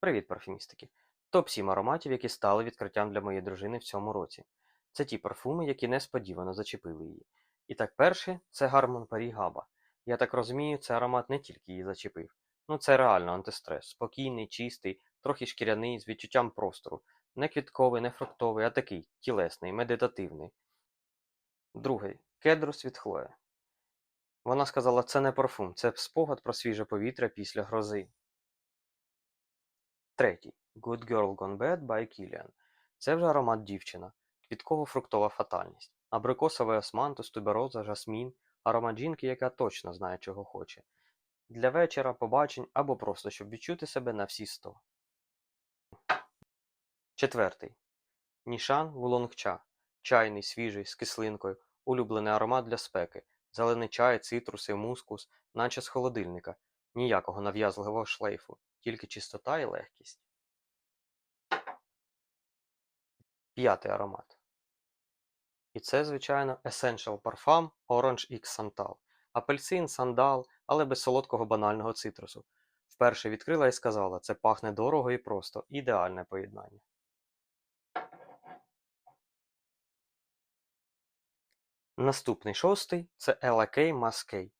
Привіт, парфюмістики! Топ-7 ароматів, які стали відкриттям для моєї дружини в цьому році. Це ті парфуми, які несподівано зачепили її. І так, перший це Гармон Парі Габа. Я так розумію, цей аромат не тільки її зачепив. Ну, це реально антистрес. Спокійний, чистий, трохи шкіряний, з відчуттям простору. Не квітковий, не фруктовий, а такий тілесний, медитативний. Другий Кедрус від Хлоя. Вона сказала, це не парфум, це спогад про свіже повітря після грози. Третій. Good Girl Gone Bad by Kilian. Це вже аромат дівчина, квітково-фруктова фатальність, абрикосовий османтус, тубероза, жасмін, аромат жінки, яка точно знає, чого хоче. Для вечора, побачень або просто щоб відчути себе на всі сто. Четвертий. Нішан Вулонгча. Чайний, свіжий, з кислинкою, улюблений аромат для спеки, зелений чай, цитруси, мускус, наче з холодильника, ніякого нав'язливого шлейфу, тільки чистота і легкість. П'ятий аромат. І це, звичайно, Essential Parfum Orange X Santal. Апельсин, сандал, але без солодкого банального цитрусу. Вперше відкрила і сказала, це пахне дорого і просто, ідеальне поєднання. Наступний шостий це Ella K Mask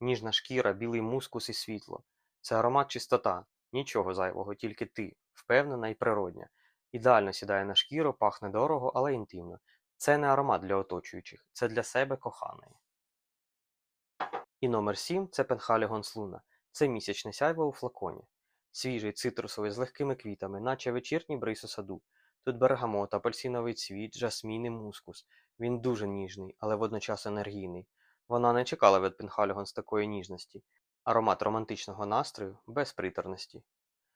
Ніжна шкіра, білий мускус і світло. Це аромат чистота, нічого зайвого, тільки ти, впевнена і природня. Ідеально сідає на шкіру, пахне дорого, але інтимно. Це не аромат для оточуючих, це для себе коханої. І номер 7 це Пенхалігон Слуна. Це місячне сяйво у флаконі. Свіжий цитрусовий з легкими квітами, наче вечірній бриз у саду. Тут бергамот, апельсиновий цвіт, жасмін і мускус. Він дуже ніжний, але водночас енергійний. Вона не чекала від Пенхалігон з такої ніжності. Аромат романтичного настрою без приторності.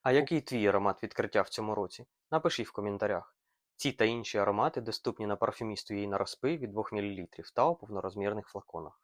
А який твій аромат відкриття в цьому році? Напиши в коментарях. Ці та інші аромати доступні на парфюмісту на розпи від 2 мл та у повнорозмірних флаконах.